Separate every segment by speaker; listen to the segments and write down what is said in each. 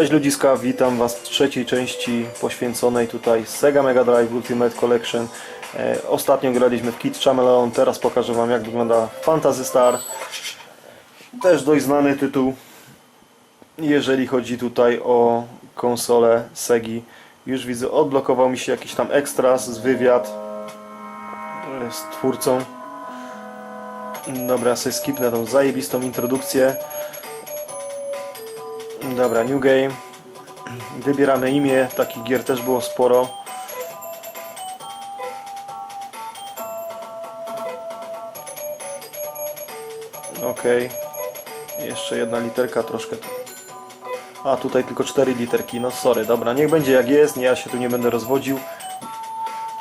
Speaker 1: Cześć ludziska, witam Was w trzeciej części poświęconej tutaj Sega Mega Drive Ultimate Collection. E, ostatnio graliśmy w Kid Chameleon, teraz pokażę Wam jak wygląda Fantasy Star. Też dość znany tytuł, jeżeli chodzi tutaj o konsolę Segi. Już widzę, odblokował mi się jakiś tam ekstras z wywiad e, z twórcą. Dobra, sobie skipnę tą zajebistą introdukcję. Dobra, New Game. Wybieramy imię, takich gier też było sporo. Ok. Jeszcze jedna literka troszkę. A, tutaj tylko cztery literki. No sorry, dobra, niech będzie jak jest, ja się tu nie będę rozwodził.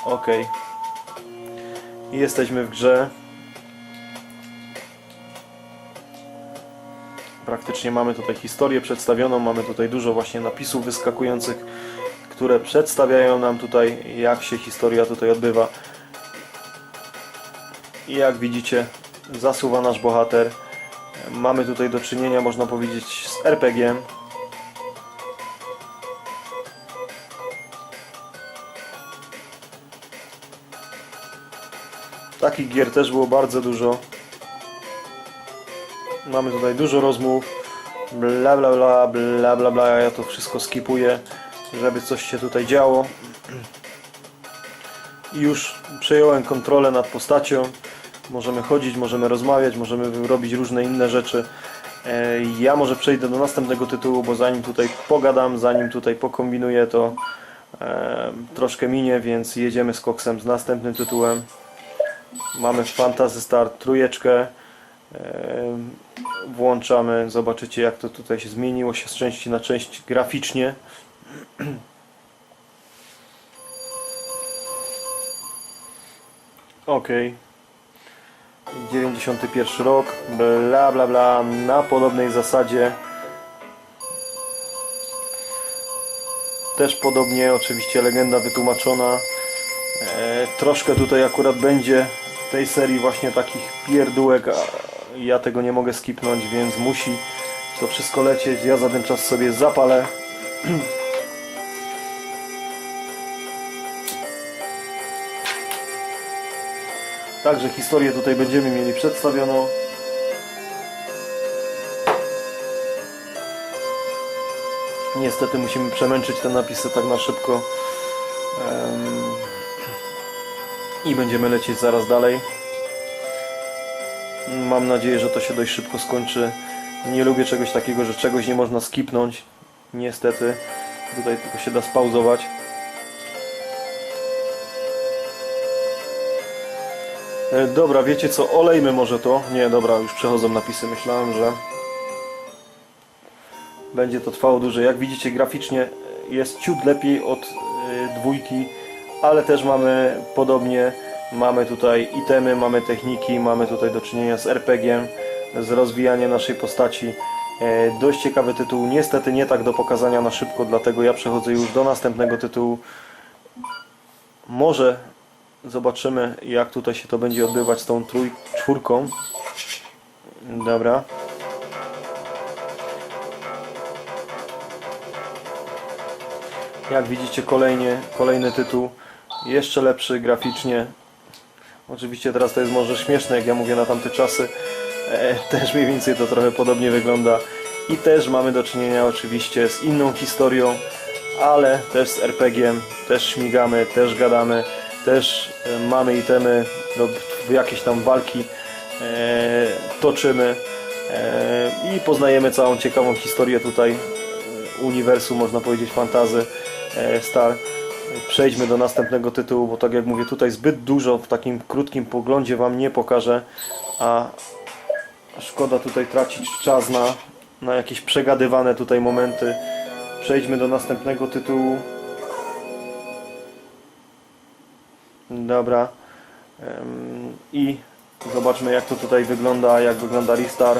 Speaker 1: Ok. I jesteśmy w grze. Praktycznie mamy tutaj historię przedstawioną, mamy tutaj dużo właśnie napisów wyskakujących, które przedstawiają nam tutaj jak się historia tutaj odbywa. I jak widzicie zasuwa nasz bohater. Mamy tutaj do czynienia można powiedzieć z RPG. Takich gier też było bardzo dużo. Mamy tutaj dużo rozmów. Bla bla bla bla bla bla. Ja to wszystko skipuję, żeby coś się tutaj działo. I Już przejąłem kontrolę nad postacią. Możemy chodzić, możemy rozmawiać, możemy robić różne inne rzeczy. E, Ja może przejdę do następnego tytułu, bo zanim tutaj pogadam, zanim tutaj pokombinuję, to e, troszkę minie, więc jedziemy z koksem z następnym tytułem. Mamy Fantasy Star trójeczkę. Włączamy, zobaczycie jak to tutaj się zmieniło się z części na część graficznie. Ok. 91 rok, bla bla bla, na podobnej zasadzie. Też podobnie, oczywiście legenda wytłumaczona. E, troszkę tutaj akurat będzie w tej serii właśnie takich pierdółek, a ja tego nie mogę skipnąć, więc musi to wszystko lecieć. Ja za ten czas sobie zapalę. Także historię tutaj będziemy mieli przedstawioną. Niestety musimy przemęczyć te napisy tak na szybko. I będziemy lecieć zaraz dalej. Mam nadzieję, że to się dość szybko skończy. Nie lubię czegoś takiego, że czegoś nie można skipnąć. Niestety. Tutaj tylko się da spauzować. E, Dobra, wiecie co? Olejmy może to. Nie, dobra, już przechodzą napisy. Myślałem, że będzie to trwało dłużej. Jak widzicie, graficznie jest ciut lepiej od e, dwójki, ale też mamy podobnie. Mamy tutaj itemy, mamy techniki, mamy tutaj do czynienia z RPG, z rozwijaniem naszej postaci. E, Dość ciekawy tytuł, niestety nie tak do pokazania na szybko, dlatego ja przechodzę już do następnego tytułu. Może zobaczymy jak tutaj się to będzie odbywać z tą trój, czwórką. Dobra. Jak widzicie kolejnie, kolejny tytuł, jeszcze lepszy graficznie. Oczywiście teraz to jest może śmieszne, jak ja mówię na tamte czasy. E, też mniej więcej to trochę podobnie wygląda. I też mamy do czynienia oczywiście z inną historią, ale też z RPG-iem, też śmigamy, też gadamy, też e, mamy itemy lub jakieś tam walki e, toczymy e, i poznajemy całą ciekawą historię tutaj e, uniwersum, można powiedzieć, fantazy e, Star. Przejdźmy do następnego tytułu, bo tak jak mówię, tutaj zbyt dużo w takim krótkim poglądzie Wam nie pokażę, a szkoda tutaj tracić czas na, na jakieś przegadywane tutaj momenty. Przejdźmy do następnego tytułu. Dobra. I zobaczmy jak to tutaj wygląda, jak wygląda Ristar.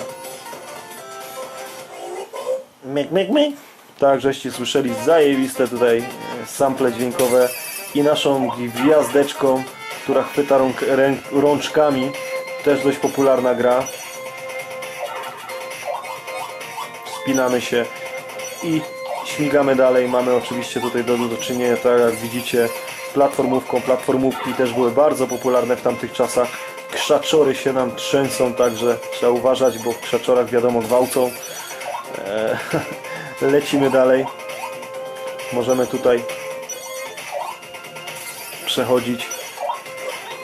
Speaker 1: Myk, myk, myk. Tak, żeście słyszeli zajebiste tutaj sample dźwiękowe i naszą gwiazdeczką, która chwyta rąk, rączkami. Też dość popularna gra. Wspinamy się i Śmigamy dalej, mamy oczywiście tutaj do, do czynienia, tak jak widzicie, z platformówką. Platformówki też były bardzo popularne w tamtych czasach. Krzaczory się nam trzęsą, także trzeba uważać, bo w krzaczorach wiadomo gwałcą. E, lecimy dalej. Możemy tutaj przechodzić.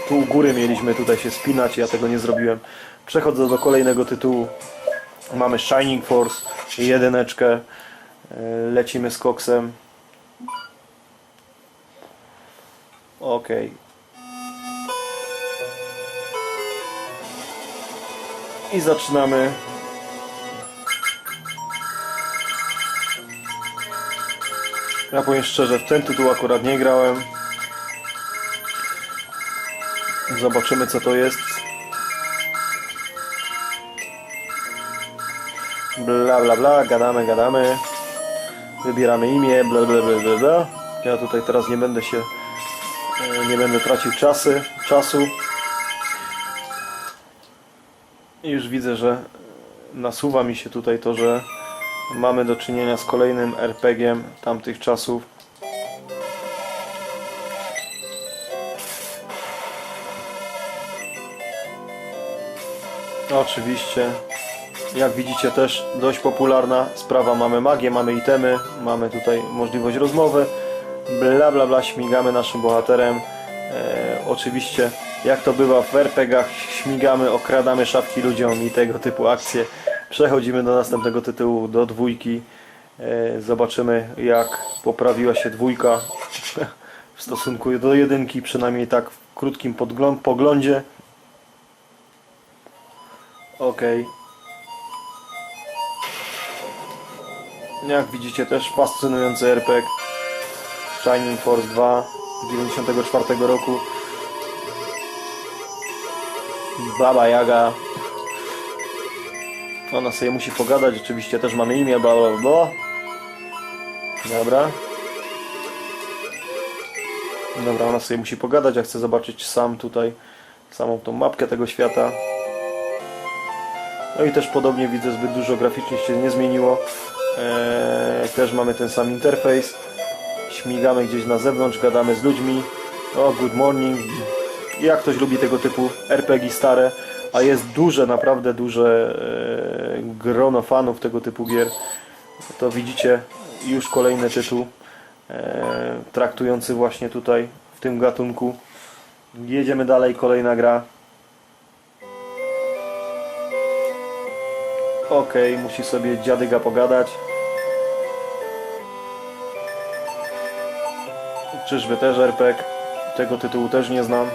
Speaker 1: Tu góry mieliśmy tutaj się spinać, ja tego nie zrobiłem. Przechodzę do kolejnego tytułu. Mamy Shining Force, jedyneczkę. E, Lecimy z koksem. Ok. I zaczynamy. Ja powiem szczerze, w ten tytuł akurat nie grałem. Zobaczymy co to jest. Bla bla bla, gadamy, gadamy. Wybieramy imię, bla bla bla bla bla. Ja tutaj teraz nie będę się e, nie będę tracił czasy, czasu. I już widzę, że nasuwa mi się tutaj to, że mamy do czynienia z kolejnym RPG-iem tamtych czasów. Oczywiście, jak widzicie też dość popularna sprawa. Mamy magię, mamy itemy, mamy tutaj możliwość rozmowy. Bla bla bla, śmigamy naszym bohaterem. E, oczywiście, jak to bywa w RPGach, śmigamy, okradamy szafki ludziom i tego typu akcje. Przechodzimy do następnego tytułu, do dwójki. E, zobaczymy jak poprawiła się dwójka w stosunku do jedynki, przynajmniej tak w krótkim poglądzie. Okej. Jak widzicie też fascynujący RPG Shining Force 2 z 94 roku. Baba Jaga Ona sobie musi pogadać, oczywiście też mamy imię, bla bla bla Dobra. Dobra, ona sobie musi pogadać, ja chcę zobaczyć sam tutaj samą tą mapkę tego świata no i też podobnie widzę, zbyt dużo graficznie się nie zmieniło. Eee, też mamy ten sam interfejs. Śmigamy gdzieś na zewnątrz, gadamy z ludźmi. O, good morning. Jak ktoś lubi tego typu RPG stare, a jest duże, naprawdę duże e, grono fanów tego typu gier, to widzicie już kolejny tytuł e, traktujący właśnie tutaj w tym gatunku. Jedziemy dalej, kolejna gra. Okej, musi sobie dziadyga pogadać. Czyżby też RPG? Tego tytułu też nie znam.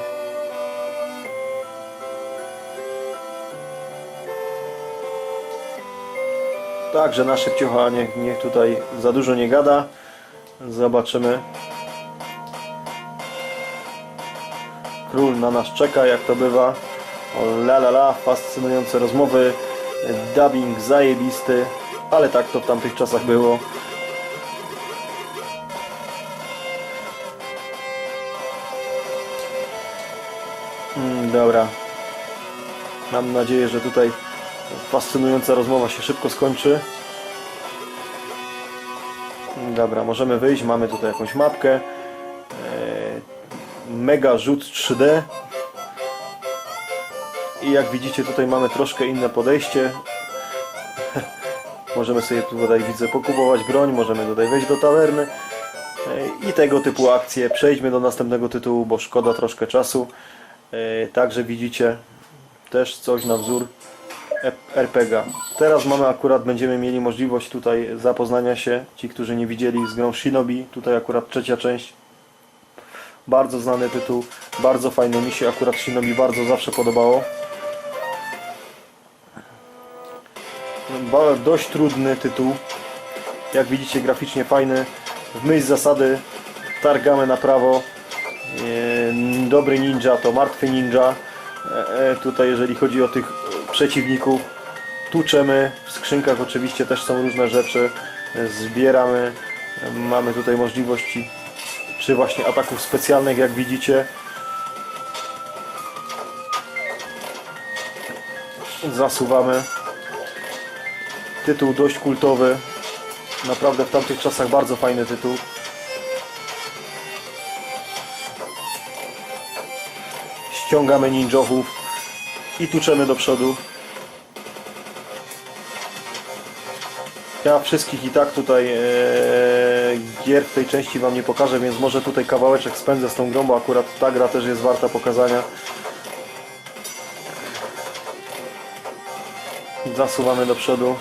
Speaker 1: Także na szybciucha niech, niech tutaj za dużo nie gada. Zobaczymy. Król na nas czeka, jak to bywa. O la la la, fascynujące rozmowy dubbing zajebisty, ale tak to w tamtych czasach było. Mm, dobra. Mam nadzieję, że tutaj fascynująca rozmowa się szybko skończy. Dobra, możemy wyjść. Mamy tutaj jakąś mapkę. Eee, Mega rzut 3D. I jak widzicie tutaj mamy troszkę inne podejście. możemy sobie tutaj widzę pokupować broń, możemy tutaj wejść do tawerny e, i tego typu akcje. Przejdźmy do następnego tytułu, bo szkoda troszkę czasu. E, Także widzicie też coś na wzór RPG. Teraz mamy akurat, będziemy mieli możliwość tutaj zapoznania się, ci którzy nie widzieli z grą Shinobi, tutaj akurat trzecia część. Bardzo znany tytuł, bardzo fajny, mi się akurat Shinobi bardzo zawsze podobało. Dość trudny tytuł. Jak widzicie graficznie fajny. W myśl zasady targamy na prawo. E, Dobry ninja to martwy ninja. E, e, Tutaj jeżeli chodzi o tych e, przeciwników tuczemy. W skrzynkach oczywiście też są różne rzeczy. Zbieramy. Mamy tutaj możliwości czy właśnie ataków specjalnych jak widzicie. Zasuwamy tytuł dość kultowy. Naprawdę w tamtych czasach bardzo fajny tytuł. Ściągamy ninjochów i tuczemy do przodu. Ja wszystkich i tak tutaj e, gier w tej części Wam nie pokażę, więc może tutaj kawałeczek spędzę z tą grą, bo akurat ta gra też jest warta pokazania. Zasuwamy do przodu.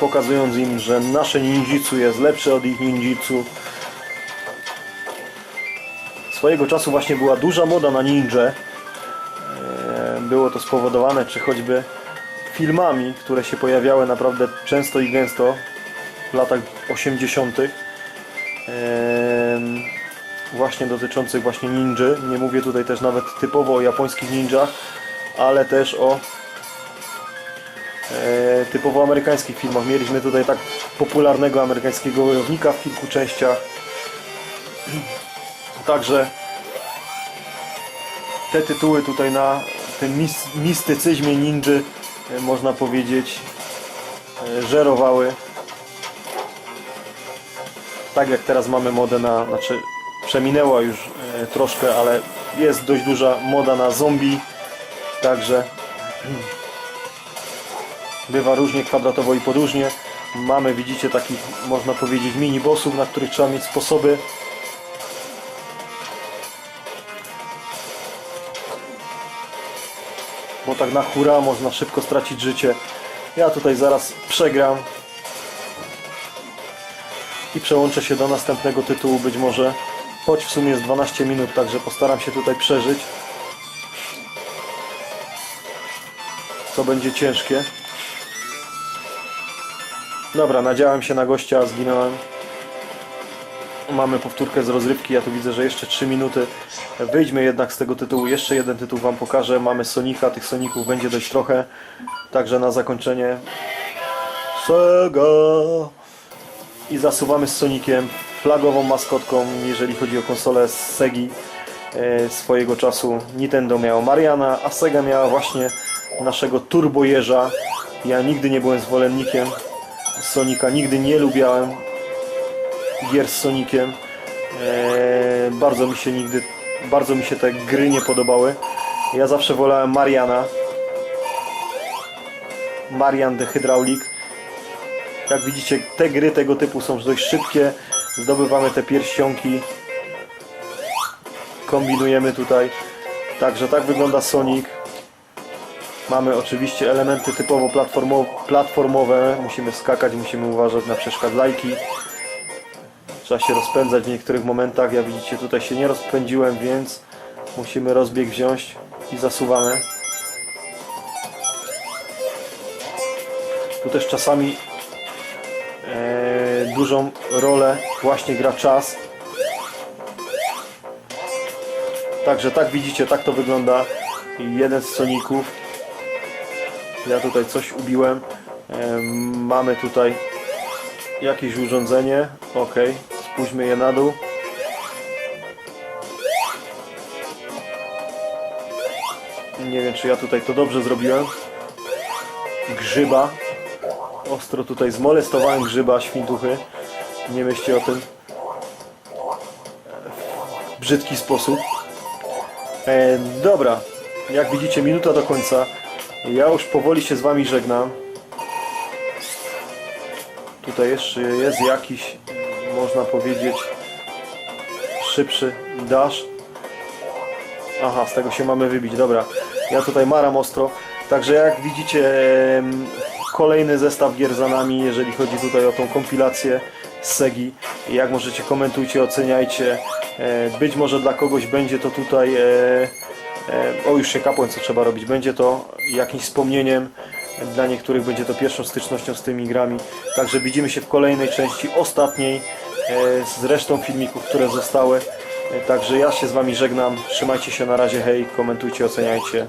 Speaker 1: Pokazując im, że nasze ninjitsu jest lepsze od ich ninjitsu. Swojego czasu właśnie była duża moda na ninja. E, Było to spowodowane czy choćby filmami, które się pojawiały naprawdę często i gęsto w latach 80. Em, Właśnie dotyczących właśnie ninży. Nie mówię tutaj też nawet typowo o japońskich ninjach, ale też o e, typowo amerykańskich filmach. Mieliśmy tutaj tak popularnego amerykańskiego wojownika w kilku częściach. Także te tytuły tutaj na tym mis- mistycyzmie ninży e, można powiedzieć e, żerowały. Tak jak teraz mamy modę na, znaczy przeminęła już e, troszkę, ale jest dość duża moda na zombie. Także bywa różnie kwadratowo i podróżnie. Mamy, widzicie, takich można powiedzieć mini bossów, na których trzeba mieć sposoby. Bo tak na hura można szybko stracić życie. Ja tutaj zaraz przegram i przełączę się do następnego tytułu być może. Choć w sumie jest 12 minut, także postaram się tutaj przeżyć. Co będzie ciężkie. Dobra, nadziałem się na gościa, zginąłem. Mamy powtórkę z rozrywki, ja tu widzę, że jeszcze 3 minuty. Wyjdźmy jednak z tego tytułu. Jeszcze jeden tytuł Wam pokażę. Mamy Sonika, tych Soników będzie dość trochę. Także na zakończenie Sega i zasuwamy z Sonikiem, flagową maskotką, jeżeli chodzi o konsolę z Segi e, swojego czasu. Nintendo miało Mariana, a Sega miała właśnie naszego turbojeża. Ja nigdy nie byłem zwolennikiem Sonika, nigdy nie lubiałem gier z Sonikiem. E, bardzo mi się nigdy, bardzo mi się te gry nie podobały. Ja zawsze wolałem Mariana. Marian the Hydraulic. Jak widzicie, te gry tego typu są dość szybkie. Zdobywamy te pierścionki. Kombinujemy tutaj. Także tak wygląda Sonic. Mamy oczywiście elementy typowo platformo platformowe. Musimy skakać, musimy uważać na przeszkadzajki. Trzeba się rozpędzać w niektórych momentach. Ja widzicie, tutaj się nie rozpędziłem, więc musimy rozbieg wziąć i zasuwamy. Tu też czasami e, dużą rolę właśnie gra czas. Także tak widzicie, tak to wygląda jeden z Soników. Ja tutaj coś ubiłem. Mamy tutaj jakieś urządzenie. Ok, spójrzmy je na dół. Nie wiem, czy ja tutaj to dobrze zrobiłem. Grzyba. Ostro tutaj zmolestowałem grzyba, świntuchy. Nie myślcie o tym w brzydki sposób. E, dobra, jak widzicie, minuta do końca. Ja już powoli się z Wami żegnam. Tutaj jeszcze jest jakiś, można powiedzieć, szybszy dash. Aha, z tego się mamy wybić, dobra. Ja tutaj maram ostro. Także jak widzicie, kolejny zestaw gier za nami, jeżeli chodzi tutaj o tą kompilację z Segi. Jak możecie, komentujcie, oceniajcie. E, Być może dla kogoś będzie to tutaj, e, o już się kapłem co trzeba robić, będzie to jakimś wspomnieniem. Dla niektórych będzie to pierwszą stycznością z tymi grami. Także widzimy się w kolejnej części, ostatniej, e, z resztą filmików, które zostały. E, Także ja się z Wami żegnam. Trzymajcie się na razie, hej, komentujcie, oceniajcie.